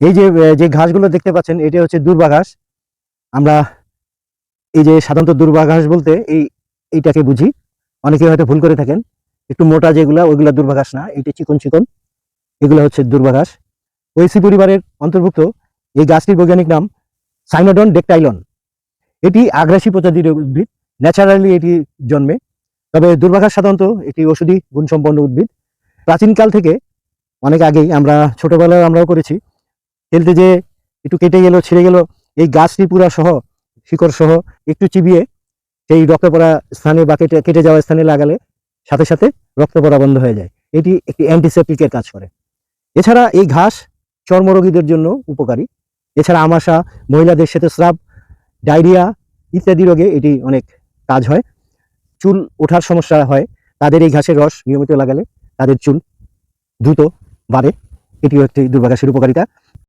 এই যে যে ঘাসগুলো দেখতে পাচ্ছেন, এটা হচ্ছে দুর্বা ঘাস। আমরা এই যে সাধারণত দুর্বা ঘাস বলতে এই, এইটাকে বুঝি। অনেকে হয়তো ভুল করে থাকেন। একটু মোটা যেগুলা, ওইগুলা দুর্বা ঘাস না এটা চিকন চিকন। এগুলো হচ্ছে দুর্বা ঘাস। ওয়েসি পরিবারের অন্তর্ভুক্ত এই গাছটির বৈজ্ঞানিক নাম সাইনোডন ডেকটাইলন। এটি আগ্রাসী প্রজাতির উদ্ভিদ। ন্যাচারালি এটি জন্মে। তবে দুর্বা ঘাস সাধারণত একটি ওষুধি গুণসম্পন্ন উদ্ভিদ। প্রাচীনকাল থেকে অনেক আগেই আমরা, ছোটবেলায় আমরাও করেছি। খেলতে যে একটু কেটে গেল, ছিঁড়ে গেল, এই গাছটি পুরা সহ, শিকড় সহ একটু চিবিয়ে সেই রক্ত পড়া স্থানে বা কেটে কেটে যাওয়া স্থানে লাগালে সাথে সাথে রক্ত পড়া বন্ধ হয়ে যায়। এটি একটি অ্যান্টিসেপটিকের কাজ করে। এছাড়া এই ঘাস চর্মরোগীদের জন্য উপকারী। এছাড়া আমাশা, মহিলাদের শ্বেতস্রাব, ডায়রিয়া ইত্যাদি রোগে এটি অনেক কাজ হয়। চুল ওঠার সমস্যা হয়, তাদের এই ঘাসের রস নিয়মিত লাগালে তাদের চুল দ্রুত বাড়ে। এটিও একটি দুর্বাঘাসের উপকারিতা।